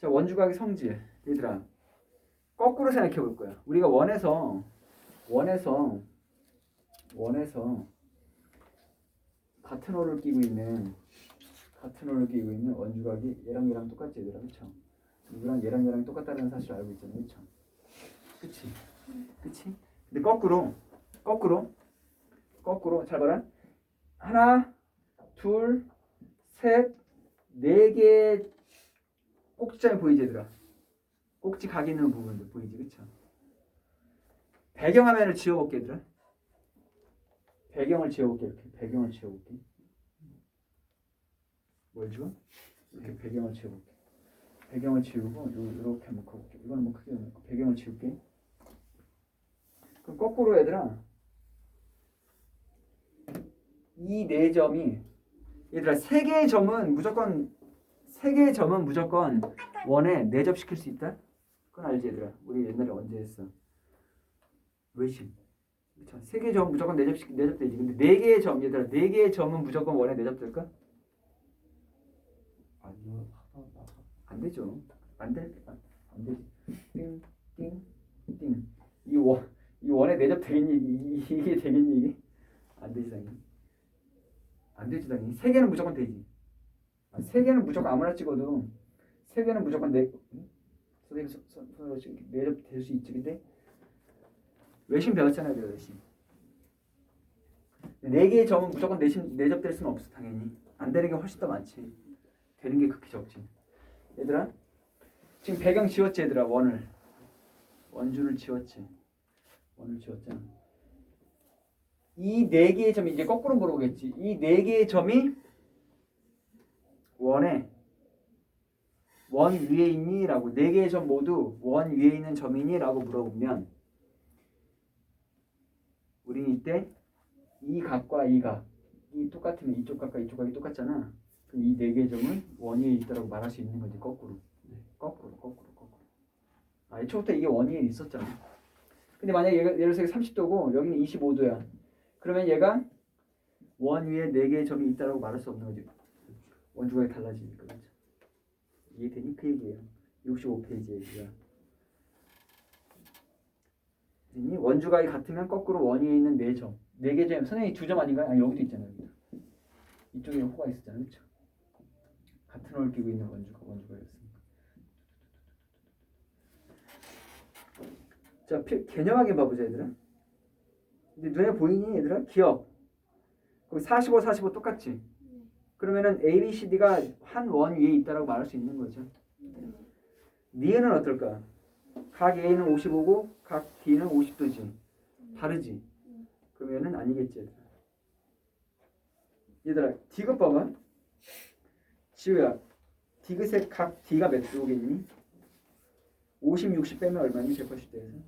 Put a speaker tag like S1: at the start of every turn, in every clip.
S1: 자 원주각의 성질 얘들아 거꾸로 생각해 볼 거야. 우리가 원에서 원에서 원에서 같은 호를 끼고 있는 같은 호를 끼고 있는 원주각이 얘랑 얘랑 똑같지 얘들아 그쵸? 이거랑 얘랑 얘랑 똑같다는 사실을 알고 있잖아 그쵸? 그치? 그치? 근데 거꾸로 거꾸로 거꾸로 잘 봐라 하나 둘 셋 네 개의 꼭지점이 보이지 얘들아? 꼭지 각 있는 부분들 보이지 그쵸? 배경화면을 지워볼게 얘들아. 배경을 지워볼게 이렇게. 배경을 지워볼게. 뭘 지워? 이렇게 배경을 지워볼게. 배경을 지우고 요- 요렇게 한번 커볼게. 이거는 뭐 크게 놓고 배경을 지울게. 그럼 거꾸로 얘들아. 이 네 점이 얘들아 세 개의 점은 무조건 세 개의 점은 무조건 원에 내접시킬 수 있다? 그건 알지 얘들아 우리 옛날에 언제 했어 외심 세 개의 점 무조건 내접시 내접되지 근데 네 개의 점 얘들아 네 개의 점은 무조건 원에 내접될까?
S2: 아니요
S1: 안 되죠. 안 될, 안, 안 되지. 띵, 띵, 띵. 이 원, 이 원에 내접 되겠니? 이- 이게 되겠니? 이게? 안 되지, 당연히. 안 되지, 당연히. 세 개는 무조건 되지. 아, 세 개는 무조건 아무나 찍어도, 세 개는 무조건 내, 응? 선생님, 손으로 찍- 내접 될수 있지. 근데, 외심 배웠잖아요, 외심. 네 개의 점은 무조건 내심, 내접될 수는 없어, 당연히. 안 되는 게 훨씬 더 많지. 되는 게 극히 적지. 얘들아 지금 배경 지웠지 얘들아 원을 원주를 지웠지 원을 지웠잖아 이 네 개의 점이 이제 거꾸로 물어보겠지 이 네 개의 점이 원에 원 위에 있니? 라고 네 개의 점 모두 원 위에 있는 점이니? 라고 물어보면 우리는 이때 이 각과 이 각, 이 똑같으면 이쪽 각과 이쪽 각이 똑같잖아. 그럼 이 네 개의 점은 원 위에 있다라고 말할 수 있는 거지 거꾸로. 네, 거꾸로 거꾸로 거꾸로. 아 애초부터 이게 원 위에 있었잖아. 근데 만약에 얘가 예를 들어서 30도고 여기는 25도야. 그러면 얘가 원 위에 네 개의 점이 있다라고 말할 수 없는 거지 원주각이 달라지니까 그렇죠 이해되니? 그 얘기예요 65페이지에 얘기가 이 원주각이 같으면 거꾸로 원 위에 있는 네 점, 네개 점, 선생님 두점 아닌가요? 아 여기도 있잖아요. 여기도. 이쪽에 호가 있었잖아요, 그렇죠? 같은 홀 끼고 있는 원주가 원주가였으니까. 자, 피- 개념하게 봐보자, 얘들아. 근데 눈에 보이니, 얘들아? 기억. 거기 45, 45 똑같지? 그러면은 A, B, C, D가 한 원 위에 있다라고 말할 수 있는 거죠. 니은은 어떨까? 각 A는 55고 각 D는 50도지. 다르지? 그러면은 아니겠지, 얘들아. 디귿 봐봐. 지우야, 디귿의 각 D가 몇 도겠니? 50, 60 빼면 얼마니? 180도에서?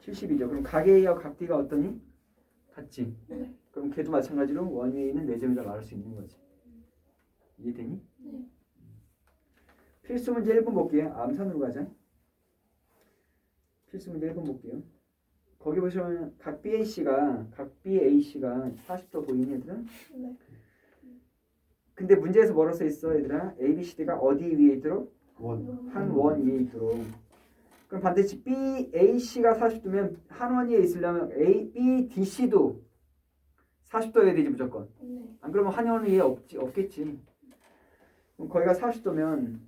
S1: 70이죠. 그럼 각 A와 각 D가 어떠니? 같지?
S3: 네.
S1: 그럼 걔도 마찬가지로 원 위에 있는 네 점이라 말할 수 있는 거지. 이해되니?
S3: 네.
S1: 필수 문제 1번 볼게요. 암산으로 가자. 필수 문제 1번 볼게요. 거기 보시면 각 BAC가 각 BAC가 40도 보이니 얘들아?
S3: 네.
S1: 근데 문제에서 뭐로 써 있어 얘들아? ABCD가 어디 위에 있도록?
S2: 원
S1: 한 원 위에 있도록. 그럼 반드시 BAC가 40도면 한 원 위에 있으려면 A, BDC도 40도여야 되지 무조건.
S3: 네.
S1: 안 그러면 한원 위에 없지 없겠지. 그럼 거기가 40도면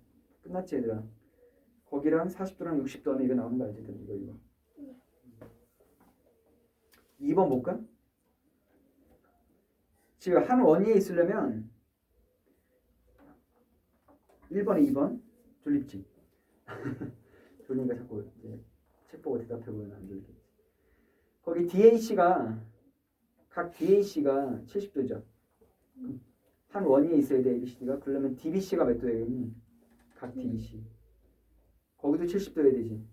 S1: 끝났지 얘들아. 거기랑 40도랑 60도 하면 이거 나오는 거 알지? 이거 이거. 2번 볼까? 지금 한 원위에 있으려면 1번에 2번 졸립지. 졸리니까 자꾸 이제 책 보고 대답해 보면 안 졸리겠지. 거기 DAC가 각 DAC가 70도죠. 한 원위에 있어야 돼 ABCD가 그러면 DBC가 몇 도야겠니? 각 DBC. 거기도 70도여야 되지.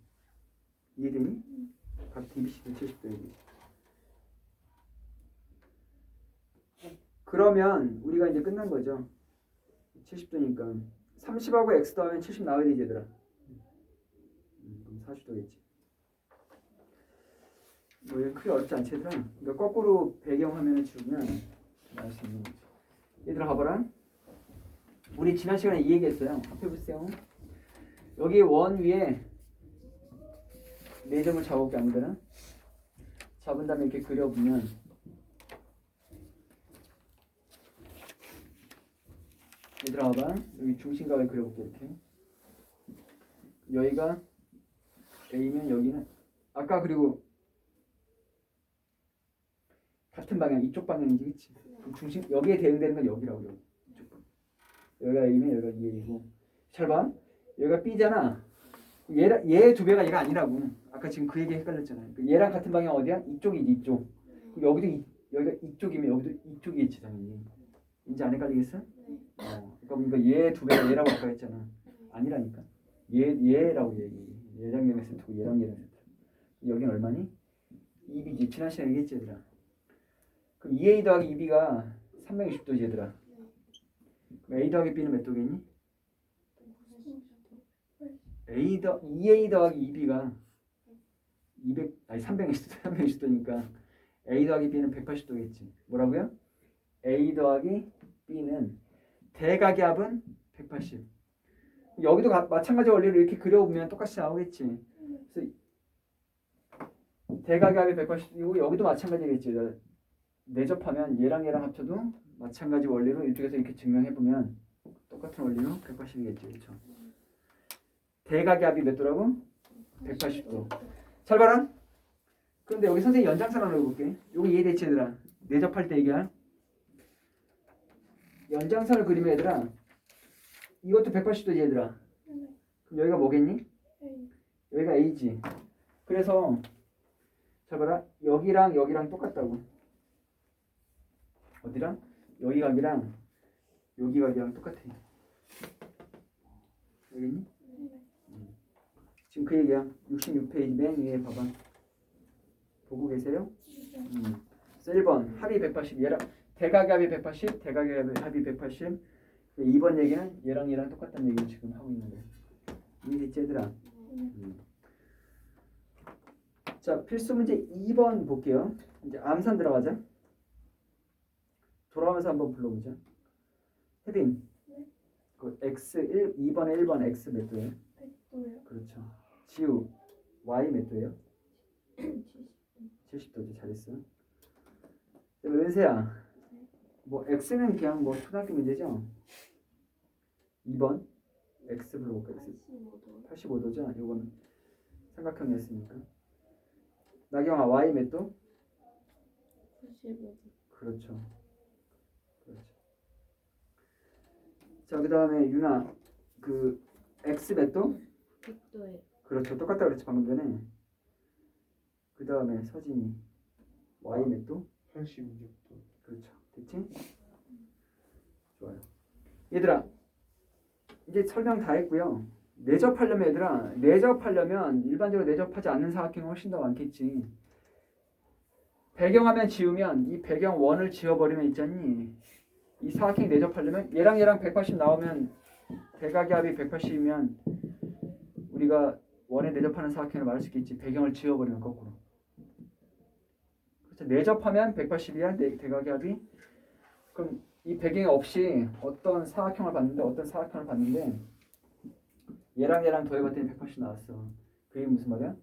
S1: 이해되니? 각 DBC도 70도여야 되지. 그러면 우리가 이제 끝난 거죠. 70도니까 30하고 x 더하면 70 나와야 되지 얘들아. 음, 그럼 40도겠지. 뭐 크게 어렵지 않지 얘들아. 그러니까 거꾸로 배경 화면을 지우면 나올 수 있는 거지. 얘들아 봐봐라. 우리 지난 시간에 이 얘기했어요. 앞에 보세요. 여기 원 위에 네 점을 잡아볼게 아무데나 잡은 다음에 이렇게 그려보면 얘들아 봐봐 여기 중심각을 그려볼게 이렇게 여기가 A면 여기는 아까 그리고 같은 방향 이쪽 방향이지 그치? 중심 여기에 대응되는 건 여기라고 여기 여기가 A면 여기가 2A고 잘 봐. 여기가 B잖아. 얘, 얘 두 배가 얘가 아니라고. 아까 지금 그 얘기 헷갈렸잖아요. 그 얘랑 같은 방향 어디야? 이쪽이지 이쪽. 여기도 이, 여기가 이쪽이면 여기도 이쪽이겠지 당연히. 이제 안 헷갈리겠어? 어. 그러니까 얘 두 배가 얘라고 아까 했잖아. 아니라니까. 얘 얘라고 얘기. 얘랑 얘랑 세트고 얘랑 얘랑 세트. 여긴 얼마니? 2B지. 지난 시간에 얘기했지 얘들아. 그럼 2A 더하기 2B가 360도지 얘들아. A 더하기 B는 몇 도겠니? A 더 2A 더하기 2B가 200 아니 360도 360도니까 A 더하기 B는 180도겠지. 뭐라고요? A 더하기 B는 대각의 합은 180. 여기도 가- 마찬가지 원리로 이렇게 그려보면 똑같이 나오겠지. 그래서 대각의 합이 180이고 여기도 마찬가지겠지. 내접하면 얘랑 얘랑 합쳐도 마찬가지 원리로 이쪽에서 이렇게 증명해 보면 똑같은 원리로 180이겠지, 그렇죠? 대각의 합이 몇 도라고? 180도. 잘 봐라. 그런데 여기 선생님 연장선 하나 해볼게. 여기 이해되지 얘들아? 내접할 때 얘기할. 연장선을 그리면 얘들아 이것도 180도지 얘들아. 그럼 여기가 뭐겠니? 여기가 A지. 그래서 잘 봐라. 여기랑 여기랑 똑같다고. 어디랑? 여기 각이랑 여기 각이랑 똑같아. 여기니? 지금 그 얘기야. 66페이지 맨 위에 봐봐. 보고 계세요? 음. 그래서 1번 합이 180 얘랑 대각의 합이 180 대각의 합이- 합이 180 2번 얘기는 얘랑 얘랑 똑같다는 얘기를 지금 하고 있는 거야. 이해됐지 얘들아? 음. 자 필수 문제 2번 볼게요. 이제 암산 들어가자. 돌아가면서 한번 불러보자. 혜빈. 그 x 1 2번에 1번 x 몇 도예요? 그렇죠. 지우 y 몇 도예요? 70도지 잘했어. 은세야. 뭐 x는 그냥 뭐 초등학교 문제죠? 2번 x 불러볼까? x 85도죠? 이건 삼각형이었으니까. 나경아 y 몇 도? 그렇죠. 그렇죠. 자, 그 다음에 유나 그 x 몇 도?
S2: 100도에
S1: 그렇죠. 똑같다 그랬지 방금 전에. 그 다음에 서진이 y 몇 도?
S3: 86도.
S1: 그렇죠. 됐지? 좋아요. 얘들아, 이제 설명 다 했고요. 내접하려면 얘들아, 내접하려면 일반적으로 내접하지 않는 사각형이 훨씬 더 많겠지. 배경화면 지우면 이 배경 원을 지워버리면 있잖니. 이 사각형이 내접하려면 얘랑 얘랑 180 나오면 대각의 합이 180이면 우리가 원에 내접하는 사각형을 말할 수 있겠지. 배경을 지워버리면 거꾸로. 그렇죠. 내접하면 180이야 내 대각의 합이. 그럼 이 배경이 없이 어떤 사각형을 봤는데 어떤 사각형을 봤는데 얘랑 얘랑 더해봤더니 180 나왔어. 그게 무슨 말이야?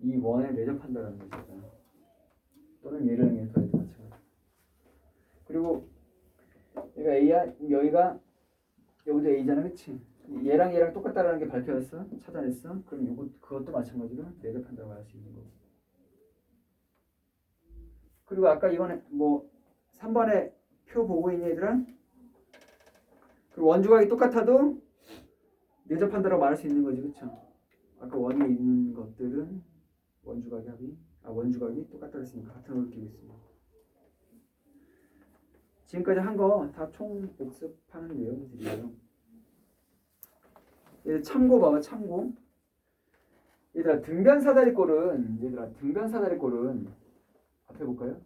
S1: 이 원에 내접한다라는 거잖아. 또는 얘랑 얘 더해도 마찬가지. 그리고 얘가 A야, 여기가 여기도 A잖아, 그렇지? 얘랑 얘랑 똑같다라는 게 밝혀졌어, 찾아냈어. 그럼 이거 그것도 마찬가지로 내접한다고 할 수 있는 거고. 그리고 아까 이번에 뭐 3번에 표 보고 있니 얘들아? 그리고 원주각이 똑같아도 내접한다라고 말할 수 있는 거지 그쵸? 아까 원에 있는 것들은 원주각이 아 원주각이 똑같다고 했으니까 같은 걸 끼고 있습니다 지금까지 한 거 다 총 복습하는 내용들이에요 얘들 참고 봐봐 참고 얘들아 등변 사다리꼴은 얘들아 등변 사다리꼴은 앞에 볼까요?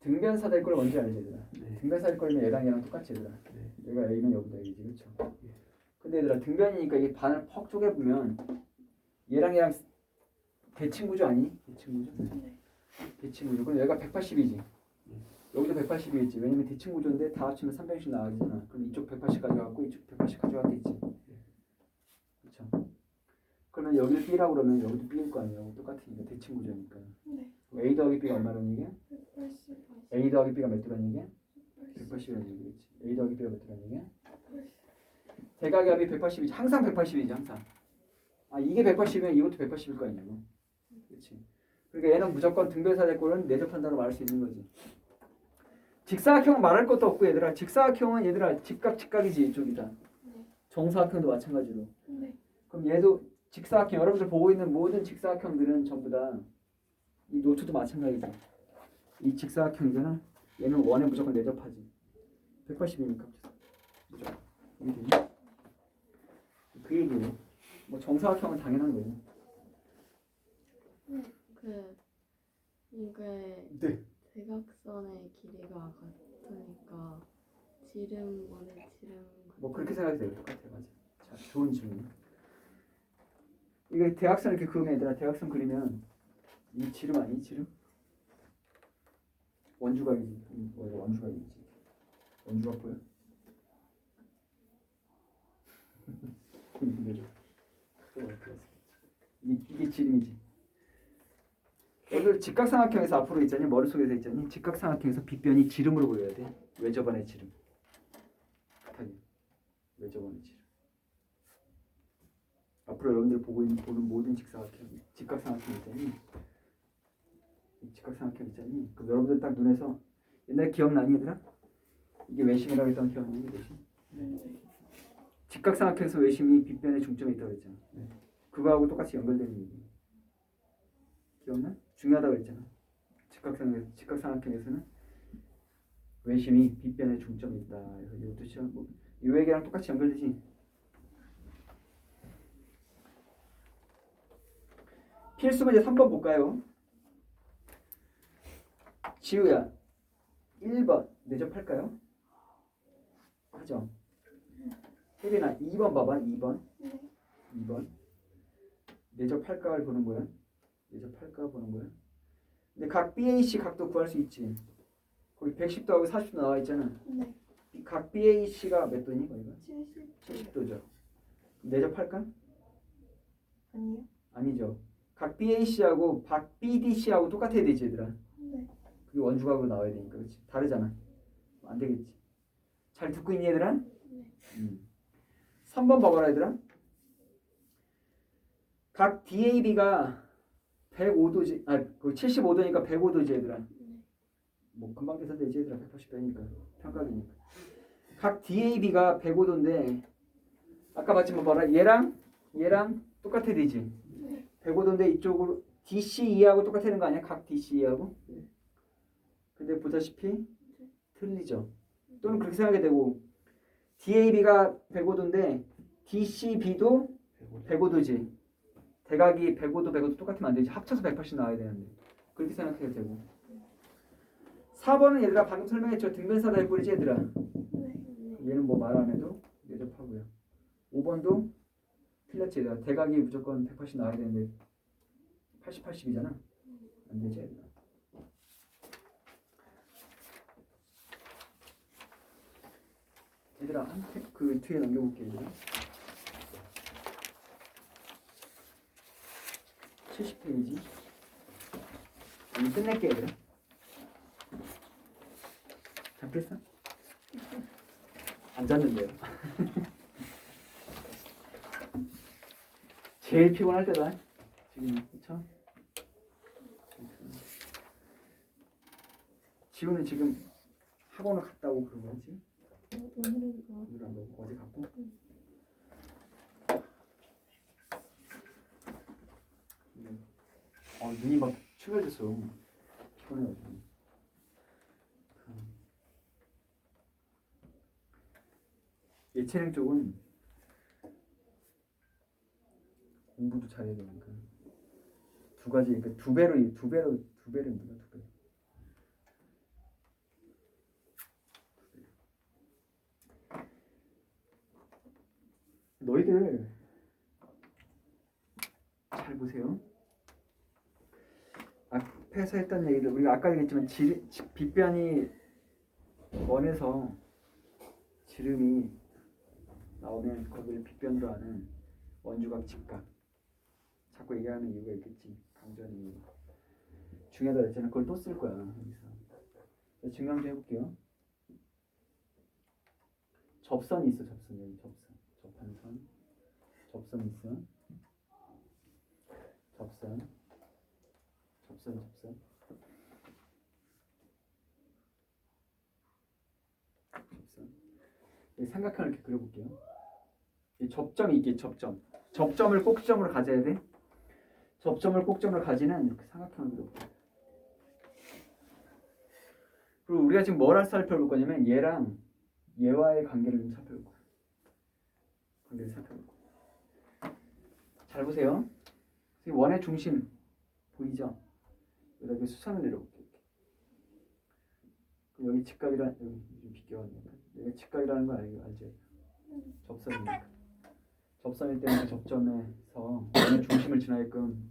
S1: 등변 사다리꼴 뭔지 알지 얘들아
S3: 네.
S1: 등변 사다리꼴이면 얘랑 얘랑 똑같지 얘들아
S3: 네.
S1: 얘가 A면 여기다 A지 그쵸 근데 얘들아 등변이니까 이게 반을 퍽 쪼개 보면 얘랑 얘랑 대칭구조 아니? 대칭구조? 대칭구조 그럼 얘가 180이지 여기도 180이겠지 왜냐면 대칭 구조인데 다 합치면 360 나가잖아 그럼 이쪽 180 가져갖고 이쪽 180 가져갔겠지 그러면 여기를 B라고 그러면 여기도 B일 거 아니야. 똑같으니까 대칭 구조니까.
S2: 네.
S1: 그럼 A 더하기 B가 얼마라는 얘기야?
S2: 180.
S1: A 더하기 B가 몇 도라는 얘기야? 180이라는 얘기겠지. A 더하기 B가 몇 도라는 얘기야? 대각의 합이 180이지. 항상 180이지 항상. 아 이게 180이면 이것도 180일 거 아니냐고. 그렇지. 그러니까 얘는 무조건 등변사 대꼴은 내접한다고 말할 수 있는 거지. 직사각형은 말할 것도 없고 얘들아. 직사각형은 얘들아 직각 직각이지 이쪽이다.
S2: 네.
S1: 정사각형도 마찬가지로.
S2: 네.
S1: 그럼 얘도 직사각형 여러분들 보고 있는 모든 직사각형들은 전부 다 이 노트도 마찬가지죠. 이 직사각형이잖아. 얘는 원에 무조건 내접하지. 180이니까 무조건. 이해되니? 그 얘기예요. 뭐 정사각형은 당연한 거예요.
S2: 그 이게
S1: 네.
S2: 대각선의 길이가 같으니까 지름 원의 지름
S1: 뭐 그렇게 생각해도 돼요. 똑같아요. 맞아. 자, 좋은 질문. 이거 대각선 이렇게 그으면 얘들아 대각선 그리면 이 지름 아니 지름? 원주각이지. 음, 뭐 이거 원주각이지. 원주각 보여? 이게 지름이지. 여기 직각삼각형에서 앞으로 있잖니 머릿속에서 있잖니 직각삼각형에서 빗변이 지름으로 보여야 돼. 외접안의 지름. 외접안의 지름. 앞으로 여러분들 보고 있는 보는 모든 직사각형, 직각삼각형 있잖니. 이 직각삼각형 있잖니. 그럼 여러분들 딱 눈에서 옛날에 기억나니 얘들아? 이게 외심이라고 했던 기억나니 외심? 직각삼각형에서 외심이 빗변의 중점에 있다고 했잖아. 그거하고 똑같이 연결되는 얘기. 기억나? 중요하다고 했잖아. 직각삼각 직각삼각형에서는 외심이 빗변의 중점에 있다. 그래서 이것도 시험 뭐, 이 얘기랑 똑같이 연결되지. 필수 문제 3번 볼까요? 지우야 1번 내접할까요? 하죠. 혜린아 2번 봐봐 2번
S2: 네.
S1: 2번 내접할까를 보는 거야. 내접할까 보는 거야. 근데 각 BAC 각도 구할 수 있지. 거기 110도 하고 40도 나와 있잖아.
S2: 네.
S1: 각 BAC가 몇 도니 거기가?
S2: 70.
S1: 70도죠. 내접할까?
S2: 아니요.
S1: 아니죠. 각 BAC하고 각 BDC하고 똑같아야 되지 얘들아.
S2: 네.
S1: 그게 원주각으로 나와야 되니까 그렇지. 다르잖아. 안 되겠지. 잘 듣고 있니 얘들아?
S2: 네.
S1: 음. 3번 봐봐라 얘들아. 각 DAB가 105도지, 아, 그 75도니까 105도지 얘들아.
S2: 네.
S1: 뭐 금방 계산되지 얘들아 180도니까 평각이니까. 각 DAB가 105도인데 아까 봤지만 봐라 얘랑 얘랑 똑같아야 되지.
S2: 네.
S1: 105도인데 이쪽으로 DCE하고 똑같다는 거 아니야? 각 DCE하고? 근데 보다시피 틀리죠. 또는 그렇게 생각이 되고 DAB가 105도인데 DCB도 105도지. 대각이 105도 105도 똑같으면 안 되지. 합쳐서 180 나와야 되는데. 그렇게 생각해도 되고. 4번은 얘들아 방금 설명했죠. 등변사다리 꼴이지 얘들아.
S2: 네.
S1: 얘는 뭐 말 안 해도 내접하고요. 5번도 틀렸지 얘들아. 대각이 무조건 180 나와야 되는데 80, 80이잖아. 안 되지 얘들아. 얘들아 한 그 뒤에 넘겨볼게 얘들아. 70페이지. 이제 끝낼게 얘들아. 잡혔어? 안 잤는데요. 제일 피곤할 때다. 지금 그쵸? 지우는 지금 학원을 갔다 오고 그런 거지?
S2: 오늘은 그
S1: 오늘 안 가고 어제 갔고? 음. 아 눈이 막 충혈됐어. 피곤해가지고. 예체능 쪽은 공부도 잘해야 되니까 두 가지 그러니까 두 배로 두 배로 두 배로 누가 두 배. 너희들 잘 보세요. 앞에서 했던 얘기들 우리가 아까 얘기했지만 지, 지, 빗변이 원에서 지름이 나오면 거기를 빗변으로 하는 원주각 직각 자꾸 얘기하는 이유가 있겠지. 강조하는 이유. 중요하다 했잖아. 그걸 또 쓸 거야. 여기서. 증명 좀 해볼게요. 접선이 있어. 접선 여기 접선. 접한 선. 접선 있어. 접선. 접선 접선. 접선. 여기 삼각형을 이렇게 그려볼게요. 이 접점이 있게 접점. 접점을 꼭점으로 가져야 돼. 접점을 꼭점으로 가지는 이렇게 삼각형을 그려볼게요. 그리고 우리가 지금 뭘 살펴볼 거냐면 얘랑 얘와의 관계를 좀 살펴볼 거야. 관계를 살펴볼 거야. 잘 보세요. 이 원의 중심 보이죠? 여기다 수선을 내려볼게요. 여기 직각이라 여기 좀 비껴왔네요. 여기 직각이라는 거 알, 알죠? 접선이니까. 접선일 때는 그 접점에서 중심을 지나게끔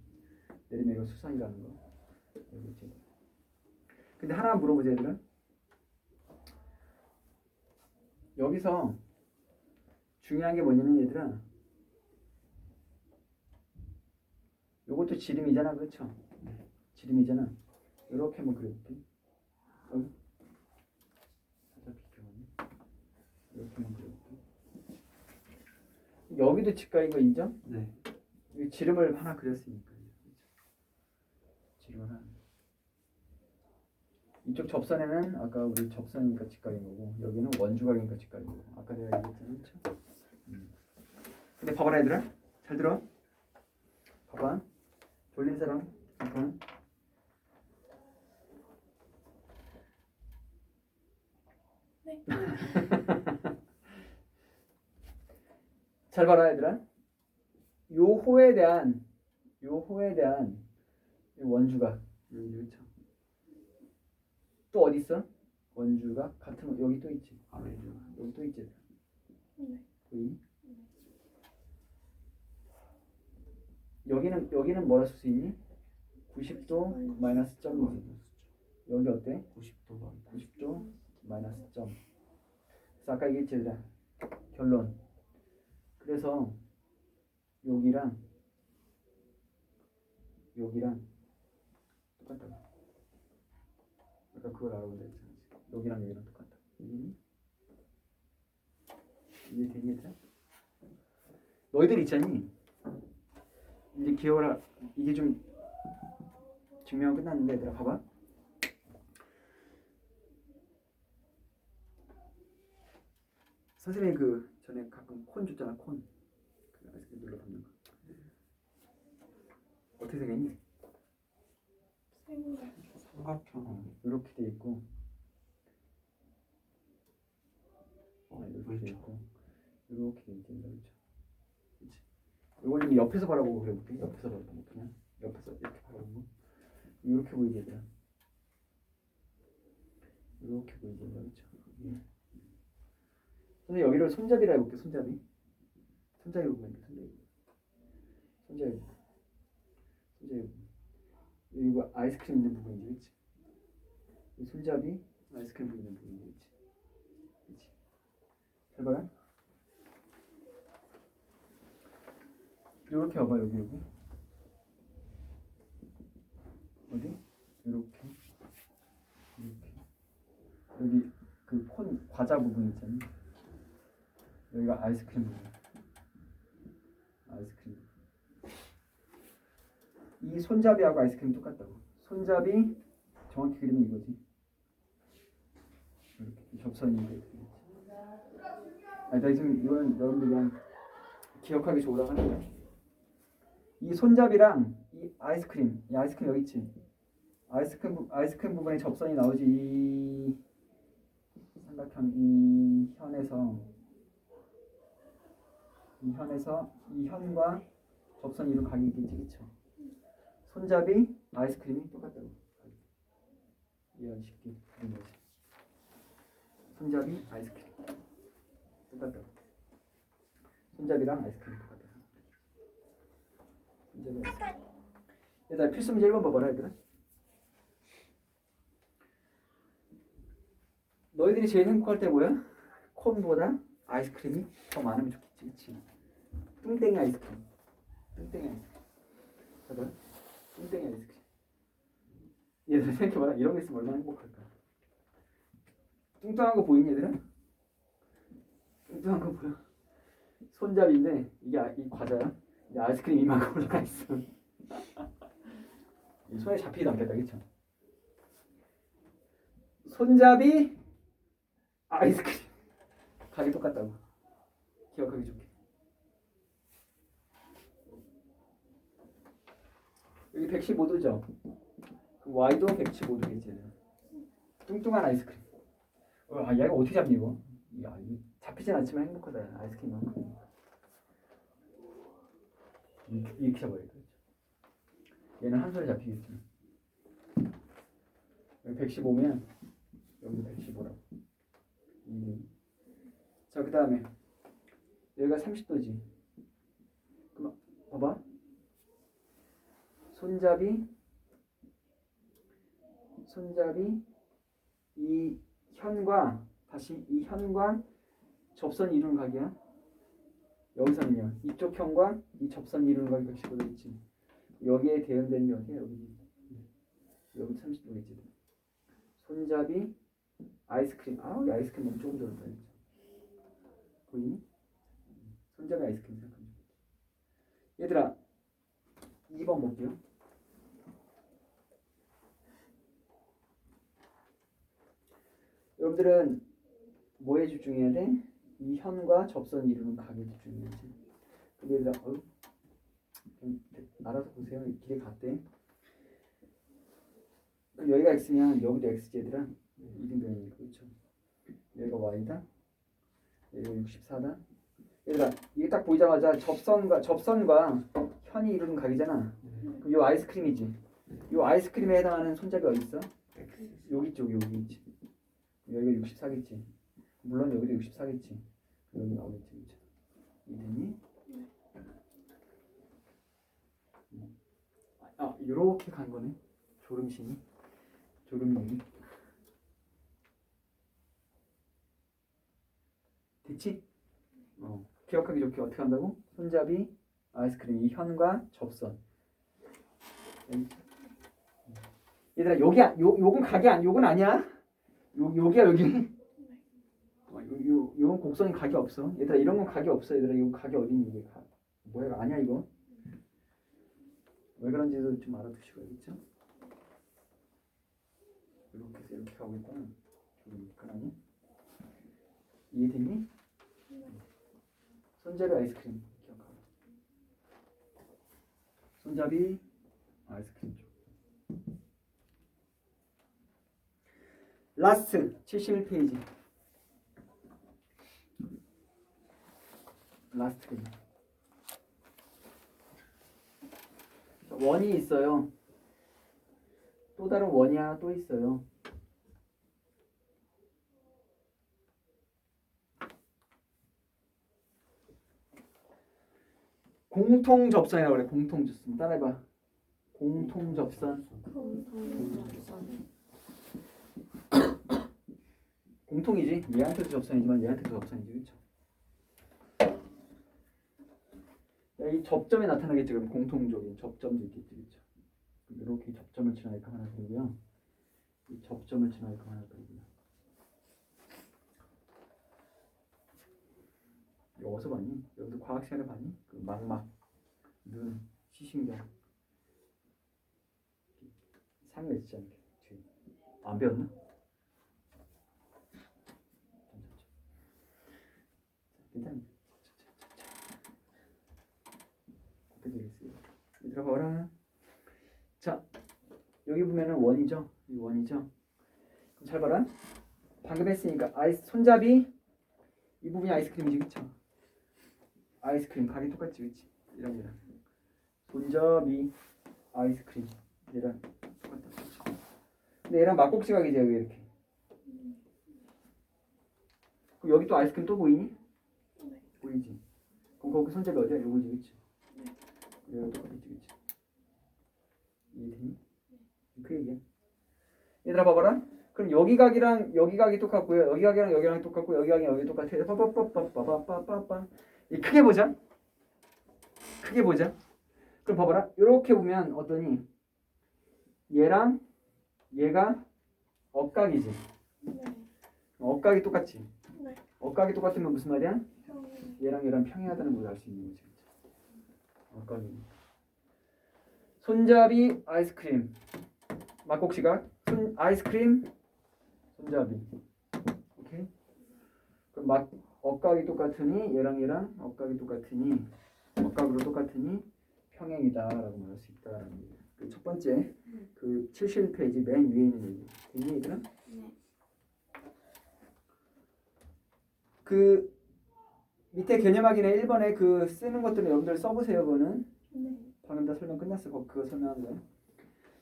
S1: 내리면 이거 수선이라는 거. 여기. 근데 하나 물어보자 얘들아. 여기서 중요한 게 뭐냐면 얘들아. 요것도 지름이잖아, 그렇죠? 지름이잖아. 이렇게 한번 그려볼게. 여기 살짝 비켜보네. 이렇게 한번 그려볼게. 여기도 직각인 거 인정?
S3: 네.
S1: 여기 지름을 하나 그렸으니까. 지름을 하나. 이쪽 접선에는 아까 우리 접선이니까 직각인 거고 여기는 원주각이니까 직각인 거고 아까 내가 얘기했잖아 그렇죠? 음. 근데 봐봐라 얘들아 잘 들어 봐봐 돌린 사람 잠깐
S2: 네.
S1: 잘 봐라 얘들아 요 호에 대한 요 호에 대한 이 원주각 여기 그렇죠 또 어디 있어 원주각 같은 거 여기 또 있지
S3: 아래죠.
S1: 여기 또 있지
S2: 네.
S1: 보이니? 여기는 여기는 뭐라 쓸 수 있니? 90도 마이너스 점이지 여기 어때?
S3: 90도 만
S1: 90도 마이너스 점. 그래서 아까 얘기했지. 결론. 그래서 여기랑 여기랑 똑같다고. 아까 그걸 알아본다 했잖아. 여기랑 여기랑 똑같다. 이해니? 이해 되니 얘들아? 너희들 있잖니? 이제 기억을 이게 좀 증명 끝났는데 얘들아 봐봐. 선생님이 그 전에 가끔 콘 줬잖아 콘. 그 아이스크림 눌러 담는 거. 어떻게 생겼니?
S3: 삼각형.
S1: 어, 이렇게 돼 있고,
S3: 어,
S1: 이렇게 돼. 있고, 이렇게 돼 있지? 그렇지. 이걸 좀 옆에서 바라보고 그래볼게. 옆에서 바라보고 그냥 옆에서 이렇게 바라보고, 이렇게 보이지 얘들아. 이렇게 보이지 얘들아, 그렇죠? 예. 선생님 여기를 손잡이라 해볼게 손잡이. 손잡이 부분 손잡이 손잡이 손잡이 뭐 아이스크림 있는 부분이지 그치? 이 손잡이 아이스크림 있는 부분이지 그치? 잘 봐라 이렇게 와봐 여기 여기. 어디? 이렇게. 이렇게. 여기 그콘 과자 부분 있잖아 여기가 아이스크림. 아이스크림. 이 손잡이하고 아이스크림 똑같다고. 손잡이 정확히 그리면 이거지. 이렇게 접선인데. 아니, 나 지금 이건 여러분들 그냥 기억하기 좋으라고 하는 거야. 이 손잡이랑 이 아이스크림, 이 아이스크림 여기 있지. 아이스크림 부- 아이스크림 부분에 접선이 나오지. 이 삼각형 이 현에서 이 현에서 이 현과 접선 이루 각이 있겠지 그쵸 손잡이 아이스크림이 똑같다고 이해하기 쉽게 그런 거지. 손잡이 아이스크림. 똑같다고. 손잡이랑 아이스크림 똑같다고. 손잡이 아이스크림. 얘들아 필수 문제 1번 봐봐라 얘들아 너희들이 제일 행복할 때 뭐야? 콘보다 아이스크림이 더 많으면 좋겠지 그치? 뚱땡이 아이스크림 뚱땡이 아이스크림 봐봐. 뚱땡이 아이스크림. 얘들아 생각해봐라. 이런 게 있으면 얼마나 행복할까. 뚱뚱한 거 보이니 얘들아? 뚱뚱한 거 보여? 손잡이인데 이게 아- 이 과자야. 이 아이스크림 이만큼 올라가 있어. 이 손에 잡히지도 않겠다, 그쵸? 손잡이 아이스크림 가게 똑같다고 기억하기 좋게 여기 115도죠? 그럼 Y도 115도겠지 뚱뚱한 아이스크림. 어, 아 얘가 어떻게 잡니 이거? 야, 이 잡히진 않지만 행복하다 아이스크림만큼. 이렇게, 잡아야 돼. 얘는 한 손에 잡히겠지. 여기 115면 여기도 115라고. 자그 다음에 여기가 30도지. 그럼 봐봐 손잡이 손잡이 이 현과 다시 이 현과 접선 이루는 각이야. 여기서는요 이쪽 현과 이 접선 이루는 각이 115도겠지. 여기에 대응되는 게 어디야? 여기. 여기 30도겠지. 손잡이 아이스크림. 아우 이 아이스크림 들었다 진짜. 보이니? 손잡이 아이스크림 생각하면. 얘들아 2번 볼게요 여러분들은 뭐에 집중해야 돼? 이 현과 접선 이루는 각에 집중해야지 근데 얘들아 어? 좀 알아서 보세요. 이 길에 갔대. 그럼 여기가 x면 여기도 x지 얘들아 이등변이니까 그렇죠? 여기가 y다. 여기가 64다. 얘들아 이게 딱 보이자마자 접선과 접선과 현이 이루는 각이잖아. 그럼 요 아이스크림이지. 요 아이스크림에 해당하는 손잡이 어디 있어? 여기 쪽 여기 있지 여기가 64겠지. 물론 여기도 64겠지. 여기 나오겠지 이등이? 아 요렇게 간 거네. 졸음신이. 졸음용이. 됐지? 어 기억하기 좋게 어떻게 한다고? 손잡이 아이스크림 이 현과 접선. 얘들아 여기 아- 요 요건 각이 안 요건 아니야 요 여기야 여기. 어, 요, 요 요건 곡선이 각이 없어. 얘들아 이런 건 각이 없어. 얘들아 이거 각이 어디니 이게 각. 뭐야 아니야 이거? 왜 그런지도 좀 알아두시고 알겠죠? 이렇게 해서 이렇게 가고 있구나. 그러니까 아니 이해됐니? 손잡이 아이스크림 기억하고. 손잡이 아이스크림 쪽 라스트 71페이지. 라스트 원이 있어요. 또 다른 원이 하나 또 있어요. 공통 접선이라고 그래 공통 접선. 따라해봐. 공통 접선. 공통 이지. 얘한테도 접선이지만 얘한테도 접선이지. 그렇죠? 이 접점에 나타나겠지 그럼 공통적인 접점도 있겠지. 그렇죠? 이렇게 접점을 지나니까 하나 그리고요. 이 접점을 지나니까 하나 이거 어디서 봤니? 여기도 과학 시간에 봤니? 그 망막 눈 시신경. 상을 있지 않게. 안 배웠나? 되겠어요. 얘들아 봐라. 자, 여기 보면은 원이죠. 이 원이죠. 그럼 잘 봐라. 방금 했으니까 아이스 손잡이 이 부분이 아이스크림이지 그쵸? 아이스크림 가게 똑같지 그치? 이랑 이랑 손잡이 아이스크림 얘랑 똑같다? 근데 얘랑 막곡지각이지 여기 이렇게 그럼 여기 또 아이스크림 또 보이니?
S2: 네.
S1: 보이지? 그럼 거기 손잡이 어디야? 요거지 그치? 얘랑 똑같지 그치? 이해되니? 그 얘기야 얘들아 봐봐라 그럼 여기 각이랑 여기 각이 똑같고요 여기 각이랑 여기랑 똑같고 여기 각이랑 여기 똑같아요 빠빠빠빠빠빠빠빠 이 크게 보자 크게 보자 그럼 봐봐라. 이렇게 보면 어떠니? 얘랑 얘가 억각이지.
S2: 네.
S1: 억각이 똑같지.
S2: 네.
S1: 억각이 똑같으면 무슨 말이야? 얘랑 얘랑 평행하다는 걸 알 수 있는 거지. 억각이. 손잡이 아이스크림. 막곡시각. 손 아이스크림 손잡이. 오케이. 그럼 막 억각이 똑같으니 얘랑 얘랑 억각이 똑같으니 억각으로 똑같으니 평행이다라고 말할 수 있다라는 얘기. 그첫 번째 그 71페이지 맨 위에 있는 얘기. 됐니 얘들아?
S2: 네.
S1: 그 밑에 개념 확인에 1번에 그 쓰는 것들은 여러분들 써보세요 그거는.
S2: 네.
S1: 방금 다 설명 끝났어 그거, 그거 설명한 거야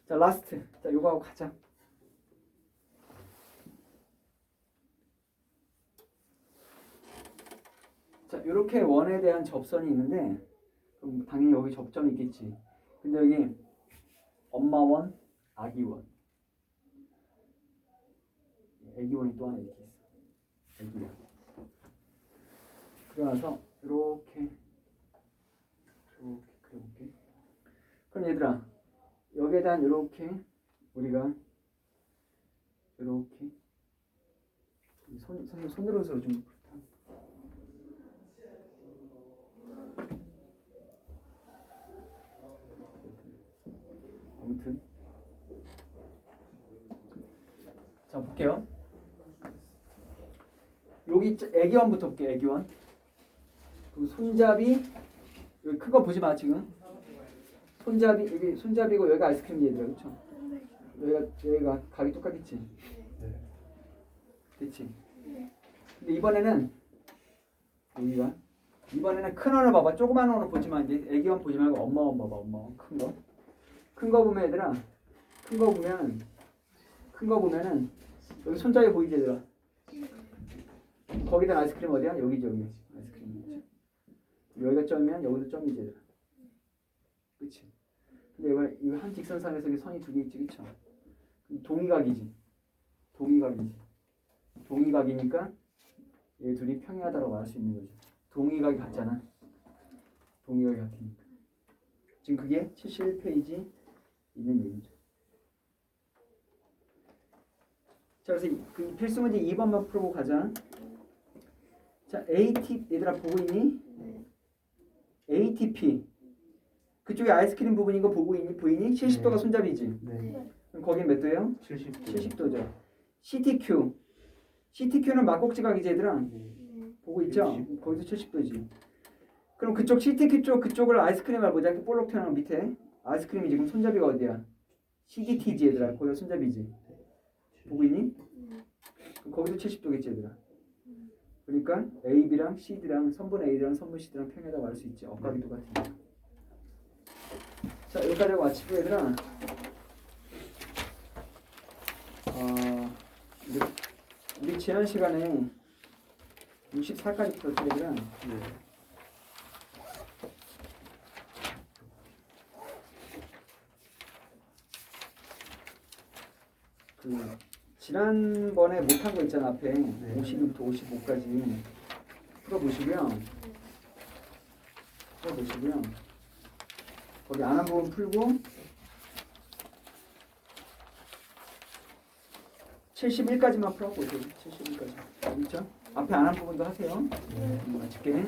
S1: 자 라스트 자 요거 하고 가자. 자 요렇게 원에 대한 접선이 있는데 그럼 당연히 여기 접점이 있겠지. 근데 여기 엄마 원 아기 원. 애기 원이 또 하나 이렇게 있어. 애기 원 그러나서 이렇게 이렇게 그려볼게. 그럼 얘들아 여기에 대한 이렇게 우리가 이렇게 손, 손 손으로서 좀 아무튼 자 볼게요. 여기 애기원부터 볼게요. 애기원. 그 손잡이 여기 큰 거 보지 마 지금 손잡이 여기 손잡이고 여기가 아이스크림 얘들아 그렇죠?
S2: 네.
S1: 여기가 여기가 각이 똑같겠지?
S3: 네.
S1: 그렇지?
S2: 네.
S1: 근데 이번에는 여기가 이번에는 큰 원을 봐봐 조그만 원을 보지 마 이제 애기원 보지 말고 엄마 원 봐봐 엄마 큰 거 큰 거 보면 얘들아 큰 거 보면 큰 거 보면은 여기 손잡이 보이지 얘들아 거기다 아이스크림 어디야? 여기지 여기 점이면 여기도 점이지 그치? 근데 이거 이거 한 직선상에서 선이 두 개 있지 그쵸? 동의각이지. 동의각이지. 동의각이니까 얘 둘이 평행하다고 말할 수 있는 거죠 동의각이 같잖아. 동의각이 같으니까. 지금 그게 71페이지 있는 얘기죠. 자 그래서 이- 그 필수 문제 2번만 풀고 가자. 자 AT 얘들아 보고 있니?
S2: 네.
S1: ATP 그쪽에 아이스크림 부분인 거 보고 있니? 보이니? 70도가
S3: 네.
S1: 손잡이지
S3: 네.
S1: 그럼 거긴 몇 도예요?
S3: 70도.
S1: 70도죠 CTQ CTQ는 막곡지각이지 얘들아
S3: 네.
S2: 네.
S1: 보고 있죠?
S3: 70.
S1: 거기서 70도지 그럼 그쪽 CTQ 쪽 그쪽을 아이스크림을 보자 이렇게 볼록 튀어나온 밑에 아이스크림이 지금 손잡이가 어디야? CDT지 얘들아 거기가 손잡이지 보고 있니?
S2: 네.
S1: 그럼 거기도 70도겠지 얘들아 그러니까 AB랑 CD랑 선분 A랑 선분 CD랑 평행하다고 할수 있지. 억각이 똑같으니까. 자 여기까지 마치고 얘들아. 어, 이제 우리 지난 시간에 64까지 풀었지 얘들아.
S3: 네.
S1: 그 지난번에 못한 거 있잖아 앞에.
S3: 네.
S1: 52부터 55까지. 풀어보시고요. 풀어보시고요. 거기 안 한 부분 풀고 71까지만 풀어보고 오세요 71까지. 그렇죠? 앞에 안 한 부분도 하세요.
S2: 네.
S1: 음, 맞을게